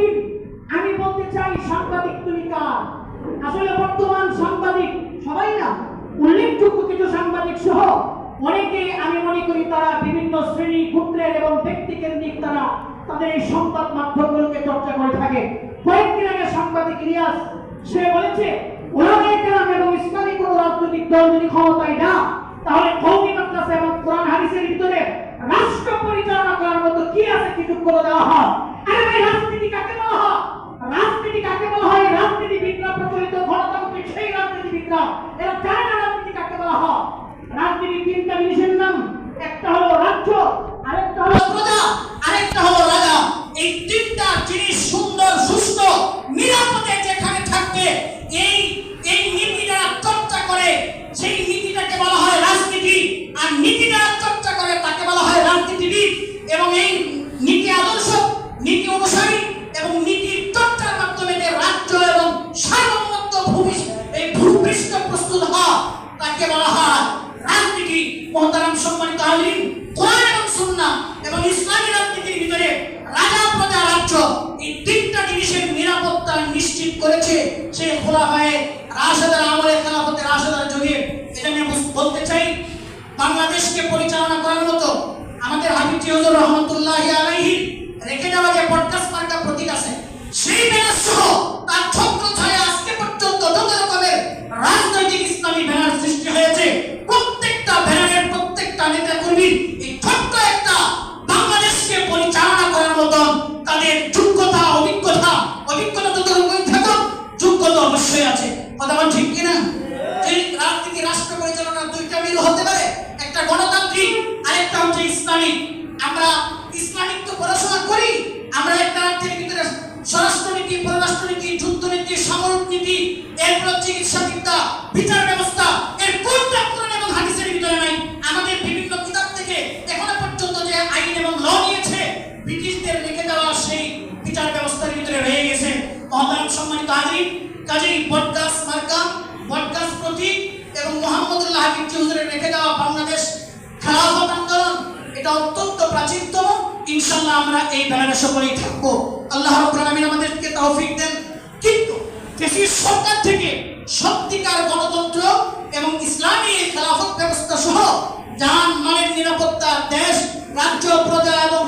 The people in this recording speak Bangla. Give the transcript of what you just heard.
কঠিন আমি বলতে চাই সাংবাদিক তুমি কার আসলে বর্তমান সাংবাদিক সবাই না, উল্লেখযোগ্য কিছু সাংবাদিক সহ অনেকে আমি মনে করি তারা বিভিন্ন শ্রেণি ক্ষুদ্রের এবং ব্যক্তিকেন্দ্রিক তারা তাদের এই সংবাদ মাধ্যমগুলোকে চর্চা করে থাকে। কয়েকদিন আগে সাংবাদিক ইলিয়াস, সে বলেছে কেরাম এবং ইসলামী কোন রাজনৈতিক দল যদি ক্ষমতায় না, তাহলে কৌমি মাদ্রাসা এবং কোরআন হাদিসের ভিতরে রাষ্ট্র পরিচালনা করার মতো কি আছে? কি করে দেওয়া হয়। রাজনীতি কাকে বলা হয়? রাজনীতি কাকে বলা হয়? রাজনীতিবিদরা প্রচলিত, গণতান্ত্রিক সেই রাজনীতিবিদরা এরা চায় না রাজনীতি কাকে বলা হয়? রাজনীতি তিনটা জিনিসের নাম একটা হলো রাজ্য আরেকটা হলো প্রজা আরেকটা হলো রাজা এই তিনটা জিনিস সুন্দর সুস্থ নিরাপদে যেখানে থাকবে এই এই নীতি যারা চর্চা করে সেই নীতিটাকে বলা হয় রাজনীতি আর নীতি যারা চর্চা করে তাকে বলা হয় রাজনীতিবিদ এবং এই নীতি আদর্শ নীতি অনুসারী এবং নীতির চর্চার মাধ্যমে যে রাজ্য এবং সার্বভৌমত্ব ভূমি, এই ভূপৃষ্ঠ প্রস্তুত হওয়া তাকে বলা হয় রাজনীতি। মহতারাম সম্মানিত আলিম কোরআন এবং সুন্নাহ এবং ইসলামী রাজনীতির ভিতরে রাজা প্রজা রাজ্য, এই তিনটা জিনিসের নিরাপত্তা নিশ্চিত করেছে সে খোলা হয়ে রাশেদার আমলে খেলাফতের রাশেদার যুগে এটা আমি বলতে চাই, বাংলাদেশকে পরিচালনা করার মতো আমাদের হাবিব হুজুর রহমতুল্লাহ আলাইহি রেখে যাওয়া যে পডকাস্ট মার্কা আছে। কথা ঠিক কিনা? যে রাজনীতি রাষ্ট্র পরিচালনার দুইটা মিল হতে পারে, একটা গণতান্ত্রিক, আরেকটা হচ্ছে ইসলামিক। আমরা ইসলামিক তো পড়াশোনা করি, আমরা একটা রাজ্যের ভিতরে স্বরাষ্ট্রনীতি, পররাষ্ট্রনীতি, যুদ্ধনীতি সামরিক নীতি এরপর চিকিৎসা বিদ্যা, বিচার ব্যবস্থা, এর কোনটা কোরআন এবং হাদিসের ভিতরে নাই? আমাদের বিভিন্ন কিতাব থেকে এখনও পর্যন্ত যে আইন এবং ল নিয়েছে, ব্রিটিশদের রেখে দেওয়া সেই বিচার ব্যবস্থার ভিতরে রয়ে গেছে। মহতারাম সম্মানিত হাজির কাজেই বটগাছ মার্কা বটগাছ প্রতীক এবং মোহাম্মদুল্লাহ হাবিব চৌধুরী রেখে দেওয়া বাংলাদেশ খেলাফত আন্দোলন এটা অত্যন্ত প্রাচীনতম। ইনশাআল্লাহ আমরা এই ব্যানারে সকলেই থাকব। আল্লাহ রাব্বুল আলামিন আমাদেরকে তৌফিক দেন। কিন্তু দেশের সরকার থেকে সত্যিকার গণতন্ত্র এবং ইসলামী খেলাফত ব্যবস্থা সহ জান মানের নিরাপত্তা, দেশ, রাজ্য, প্রজা এবং